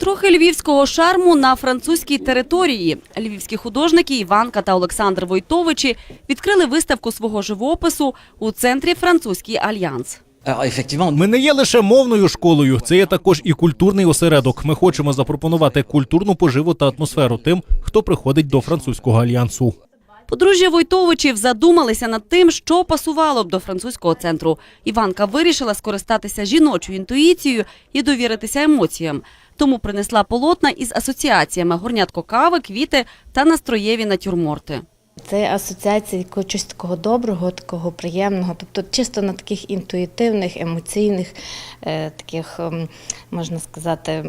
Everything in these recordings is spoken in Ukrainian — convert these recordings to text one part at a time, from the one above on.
Трохи львівського шарму на французькій території. Львівські художники Іванка та Олександр Войтовичі відкрили виставку свого живопису у центрі Французький альянс. Ми не є лише мовною школою, це є також і культурний осередок. Ми хочемо запропонувати культурну поживу та атмосферу тим, хто приходить до французького альянсу. Подружжя Войтовичів задумалися над тим, що пасувало б до французького центру. Іванка вирішила скористатися жіночою інтуїцією і довіритися емоціям. Тому принесла полотна із асоціаціями горнятко кави, квіти та настроєві натюрморти. Це асоціація чогось такого доброго, такого приємного, тобто чисто на таких інтуїтивних, емоційних, е, таких, ем, можна сказати,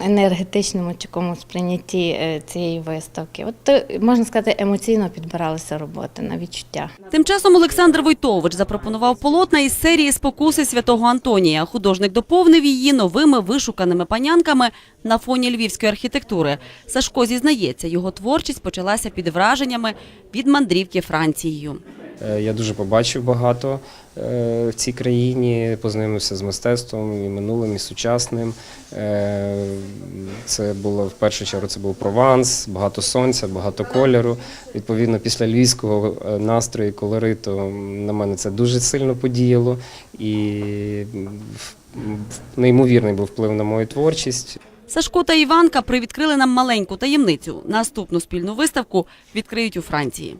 енергетичному якомусь сприйнятті е, цієї виставки. От можна сказати, емоційно підбиралися роботи на відчуття. Тим часом Олександр Войтович запропонував полотна із серії спокуси святого Антонія. Художник доповнив її новими вишуканими панянками на фоні львівської архітектури. Сашко зізнається, його творчість почалася під враженнями від мандрівки Францією. Е, Я дуже побачив багато е, в цій країні, познайомився з мистецтвом і минулим, і сучасним. Е, Це було в першу чергу це був Прованс, багато сонця, багато кольору. Відповідно, після львівського настрою, колориту на мене це дуже сильно подіяло і неймовірний був вплив на мою творчість. Сашко та Іванка привідкрили нам маленьку таємницю. Наступну спільну виставку відкриють у Франції.